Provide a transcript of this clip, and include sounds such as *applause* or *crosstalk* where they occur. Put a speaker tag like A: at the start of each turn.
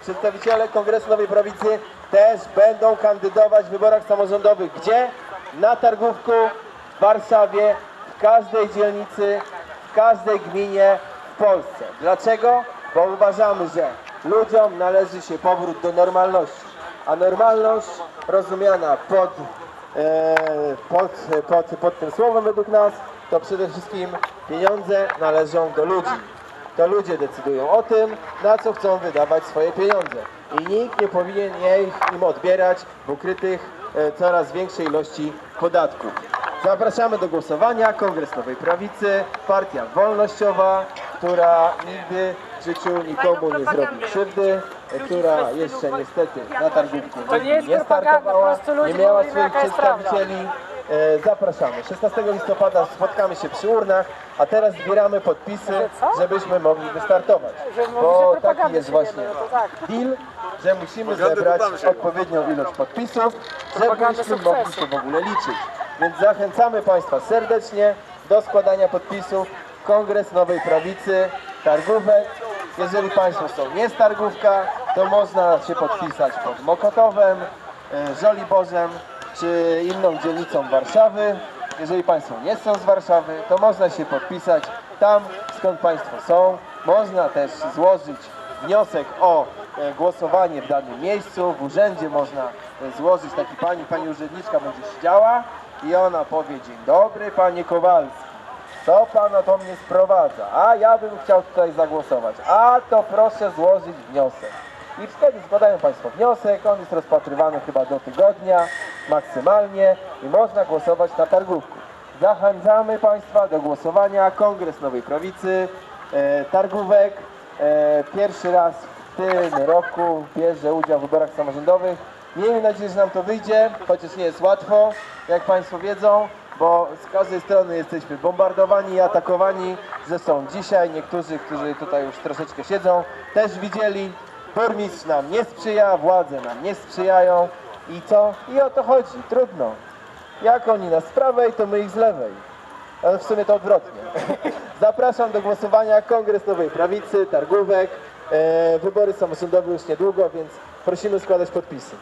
A: Przedstawiciele Kongresu Nowej Prawicy też będą kandydować w wyborach samorządowych. Gdzie? Na Targówku, w Warszawie, w każdej dzielnicy, w każdej gminie w Polsce. Dlaczego? Bo uważamy, że ludziom należy się powrót do normalności. A normalność rozumiana pod, e, pod, pod, pod tym słowem według nas to przede wszystkim pieniądze należą do ludzi. To ludzie decydują o tym, na co chcą wydawać swoje pieniądze. I nikt nie powinien jej im odbierać w ukrytych e, coraz większej ilości podatków. Zapraszamy do głosowania. Kongres Nowej Prawicy, partia wolnościowa, która nigdy w życiu nikomu nie zrobi krzywdy, e, która jeszcze niestety na targówku
B: nie
A: startowała, nie miała swoich przedstawicieli. E, Zapraszamy. 16 listopada spotkamy się przy urnach, a teraz zbieramy podpisy, żebyśmy mogli wystartować. Bo taki jest właśnie
B: tak.
A: deal, że musimy zebrać odpowiednią ilość podpisów, żebyśmy mogli się w ogóle liczyć. Więc zachęcamy Państwa serdecznie do składania podpisów. Kongres Nowej Prawicy, Targówek. Jeżeli Państwo są nie z Targówka, to można się podpisać pod Mokotowem, e, Żoliborzem czy inną dzielnicą Warszawy. Jeżeli Państwo nie są z Warszawy, to można się podpisać tam, skąd Państwo są. Można też złożyć wniosek o e, głosowanie w danym miejscu. W urzędzie można e, złożyć taki pani, pani urzędniczka będzie siedziała i ona powie dzień dobry panie Kowalski. Co pana to mnie sprowadza? A ja bym chciał tutaj zagłosować. A to proszę złożyć wniosek. I wtedy składają Państwo wniosek, on jest rozpatrywany chyba do tygodnia maksymalnie i można głosować na targówku. Zachęcamy Państwa do głosowania. Kongres Nowej Prawicy, e, targówek. E, pierwszy raz w tym roku bierze udział w wyborach samorządowych. Miejmy nadzieję, że nam to wyjdzie, chociaż nie jest łatwo, jak Państwo wiedzą, bo z każdej strony jesteśmy bombardowani i atakowani. Zresztą dzisiaj niektórzy, którzy tutaj już troszeczkę siedzą, też widzieli, burmistrz nam nie sprzyja, władze nam nie sprzyjają i co? I o to chodzi, trudno. Jak oni nas z prawej, to my ich z lewej. Ale w sumie to odwrotnie. *laughs* Zapraszam do głosowania Kongres Nowej Prawicy, Targówek. E, wybory samorządowe już niedługo, więc prosimy składać podpisy.